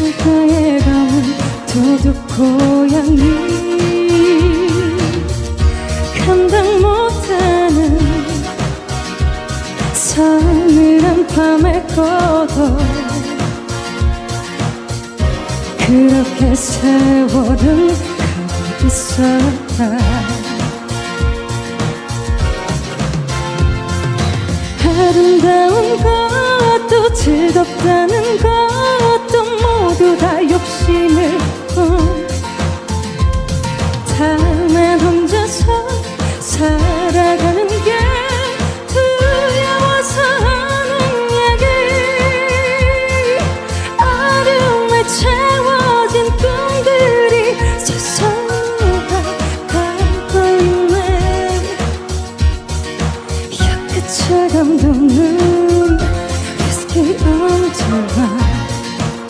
창가에 가면 도둑 고양이 감당 못하는 서늘한 밤의 고독 그렇게 세월은 가고 있었다. 아름다운 살아가는 게 두려워서 하는 이야기. 어둠에 채워진 꿈들이 서서가 가고 있네. 약끝을 감도는 위스키 얹어와